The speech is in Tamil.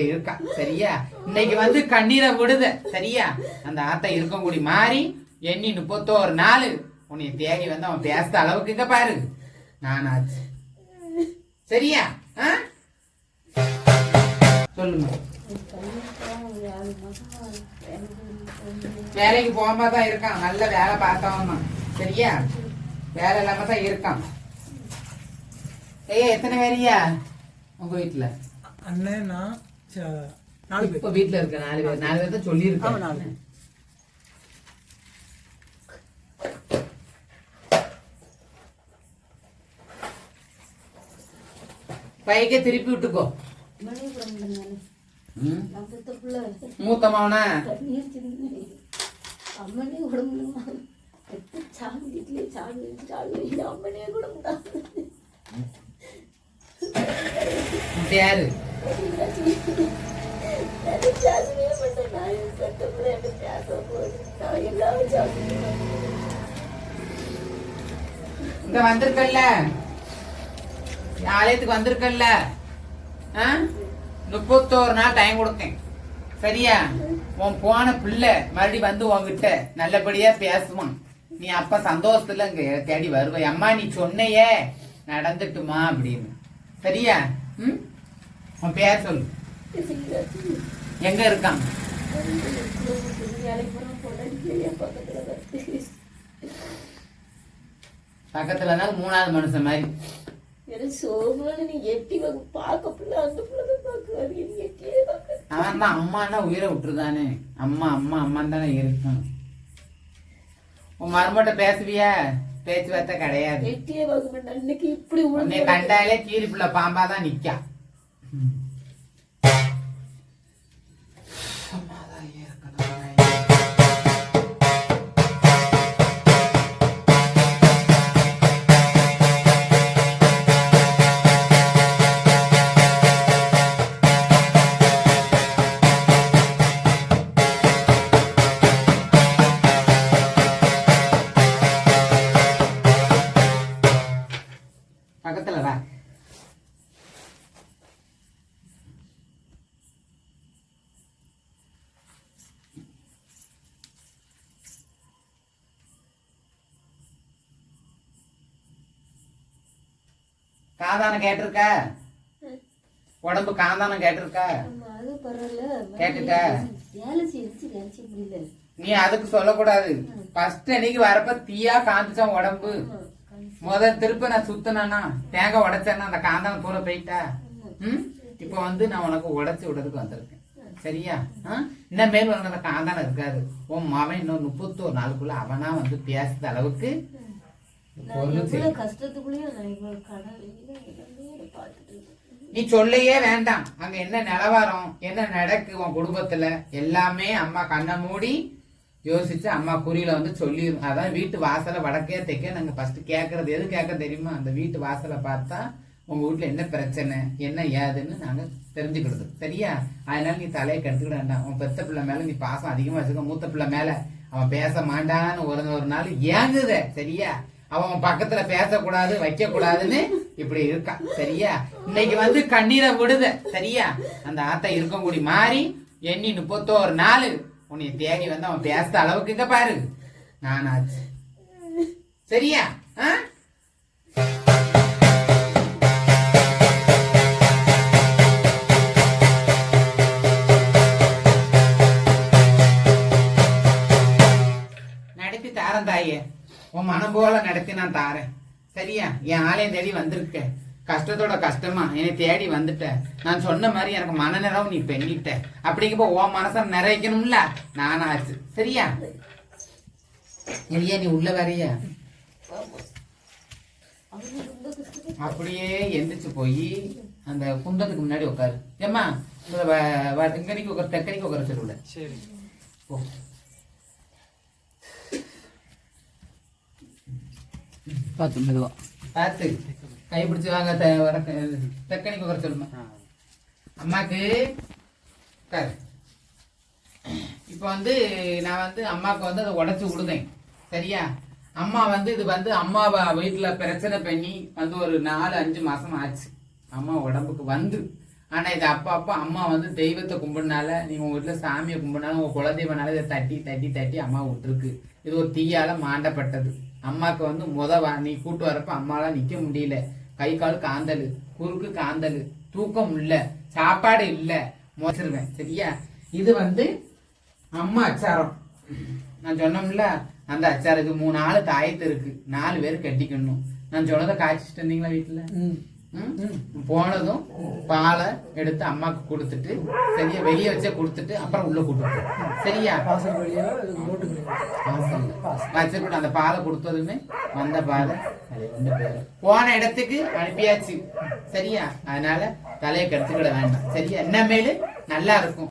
இருக்கா? சரியா? இன்னைக்கு வந்து கண்ணீரை விடுத. சரியா? அந்த ஆத்தை இருக்கக்கூடிய மாறி எண்ணி முப்பத்தோரு நாள் உன்னை தேடி வந்து அவன் பேசுற அளவுக்கு இங்க பாரு. நானாச்சு. சரியா? ஆ? சொல்லுங்க. வேலைக்கு போகாம தான் இருக்கான். நல்ல வேலை பார்த்தவன் சரியா? வேலை இல்லாம தான் இருக்கான். ஏய் எத்தனை பேரியா உங்க வீட்டுல? அண்ணன் நான் நாலு பேர். இப்ப வீட்டுல இருக்க நாலு பேர். நாலு பேர் தான் சொல்லி ஆமா, நாலு. பைக்கே திருப்பி விட்டுக்கோ? மூத்த மவனா அம்மனே உடம்புமா சாமி வீட்டிலே சாமி சாமி அம்மனே உடம்புடா இப்ப யாரு? இங்க வந்திருக்கல்ல? ஆலயத்துக்கு வந்திருக்கல்ல? ஆ? முப்பத்தோரு நாள் டைம் கொடுத்தேன். சரியா? உன் போன பிள்ளை மறுபடியும் வந்து உன்கிட்ட நல்லபடியா பேசுவான் நீ அப்ப சந்தோஷத்துல இங்க தேடி வருவ. அம்மா நீ சொன்னையே நடந்துட்டுமா அப்படின்னு. சரியா? ம்? உன் பேர் சொல்லு. எங்க இருக்கான்? பக்கத்துல இருந்தாலும் மூணாவது மனுஷன் மாதிரி. எனக்கு சோமான நீ எட்டி வந்து பார்க்க பிள்ளை அந்த பிள்ளை பார்க்க அவன் தான் அம்மானா உயிரை விட்டுருதானே. அம்மா அம்மா அம்மான்னு தானே இருக்கும் உன் மருமட்ட பேசுவியா? பேச்சுவார்த்தை கிடையாது. அன்னைக்கு இப்படி உன்னை கண்டாலே கீரி புள்ள பாம்பா தான் நிக்கா. பக்கத்துல காதானம் கேட்டிருக்க? உடம்பு காந்தானம் கேட்டிருக்க? முடியல. நீ அதுக்கு சொல்லக்கூடாது. ஃபர்ஸ்ட் அன்னைக்கு வரப்ப தீயா காந்துச்சான் உடம்பு? முத திருப்ப நான் சுத்தினா தேங்காய் உடைச்சேன்னா அந்த காந்தானம் பூரா போயிட்டா? ம்? இப்போ வந்து நான் உனக்கு உடைச்சு விடுறதுக்கு வந்திருக்கேன். சரியா? ஆ? இன்னும் மேல் உனக்கு அந்த காந்தானம் இருக்காது. உன் மவன் இன்னும் முப்பத்தோரு நாளுக்குள்ள அவனா வந்து பேசுற அளவுக்கு நீ சொல்லையே வேண்டாம். அங்க என்ன நிலவரம்? என்ன நடக்கு உன் குடும்பத்துல? எல்லாமே அம்மா கண்ணை மூடி யோசிச்சு அம்மா குறியில வந்து சொல்லிடும் அதான் வீட்டு வாசலை வடக்கே தெக்க நாங்க ஃபர்ஸ்ட் கேக்குறது. எது கேட்க தெரியுமா? அந்த வீட்டு வாசலை பார்த்தா உங்க வீட்டுல என்ன பிரச்சனை? என்ன ஏதுன்னு நாங்க தெரிஞ்சுக்கிடுது சரியா? அதனால நீ தலையை கெடுத்துக்கிட வேண்டாம். உன் பெத்த பிள்ளை மேல நீ பாசம் அதிகமா வச்சுக்க மூத்த பிள்ளை மேல அவன் பேச மாட்டான்னு ஒரு ஒரு நாள் ஏங்குத. சரியா? அவன் பக்கத்துல பேசக்கூடாது வைக்க கூடாதுன்னு இப்படி இருக்கான் சரியா? இன்னைக்கு வந்து கண்ணீரை விடுத. சரியா? அந்த ஆத்தை இருக்கக்கூடி மாறி எண்ணி முப்பத்தோரு நாள் உன்னை தேடி வந்து அவன் பேசுற அளவுக்கு இங்க பாரு. நானாச்சு. சரியா? ஆ? நடத்தி நான் தாரேன். சரியா? என் ஆலயம் தேடி வந்திருக்க. கஷ்டத்தோட கஷ்டமா. என்னை தேடி வந்துட்ட. நான் சொன்ன மாதிரி எனக்கு மனநிறவு நீ பெண்ணிட்ட. அப்படிங்கப்போ உன் மனசை நிறைக்கணும்ல? நானாச்சு. சரியா? இல்லையா நீ உள்ள வரையா. அப்படியே எந்திரிச்சு போய் அந்த குந்தத்துக்கு முன்னாடி உட்காரு ஏம்மா வ- இங்கனைக்கு உட்கார தெக்கனிக்கு உட்கார சொல்லுல. சரி. போ. பார்த்து மெதுவா. பார்த்து கை பிடிச்சு வாங்க த- வர தெக்கனிக்கு உட்கார சொல்லுமா அம்மாக்கு உட்காரு. இப்போ வந்து நான் வந்து அம்மாவுக்கு வந்து அதை உடைச்சு விடுதேன். சரியா? அம்மா வந்து இது வந்து அம்மா வ- வீட்டுல பிரச்சனை பண்ணி வந்து ஒரு நாலு அஞ்சு மாசம் ஆச்சு. அம்மா உடம்புக்கு வந்து ஆனால் இது அப்பா அப்பா அம்மா வந்து தெய்வத்தை கும்பிடுனால நீங்கள் உங்கள் வீட்டில் சாமியை கும்பிடுனாலும் உங்கள் குலதெய்வனால இதை தட்டி தட்டி தட்டி அம்மா விட்டுருக்கு. இது ஒரு தீயால் மாண்டப்பட்டது. அம்மாவுக்கு வந்து முத நீ கூட்டு வரப்ப அம்மாலாம் நிற்க முடியல. கை கால் காந்தல் குறுக்கு காந்தல் தூக்கம் இல்லை சாப்பாடு இல்லை. மோசிருவேன் சரியா? இது வந்து அம்மா அச்சாரம். நான் சொன்னோம்ல அந்த அச்சாருக்கு மூணு ஆளு தாயத்து இருக்கு. நாலு பேர் கட்டிக்கணும். நான் சொன்னதை காய்ச்சிட்டு இருந்தீங்களா வீட்டில்? ம்? போனதும் பாலை எடுத்து அம்மாக்கு கொடுத்துட்டு சரியா வெளியே வச்சே கொடுத்துட்டு அப்புறம் உள்ள கூட்டு சரியா. வச்சுட்டு அந்த பாலை கொடுத்ததுமே வந்த பாலை. போன இடத்துக்கு அனுப்பியாச்சு. சரியா? அதனால தலையை கெடுத்துக்கிட வேண்டாம். சரியா? என்ன மேலு? நல்லா இருக்கும்.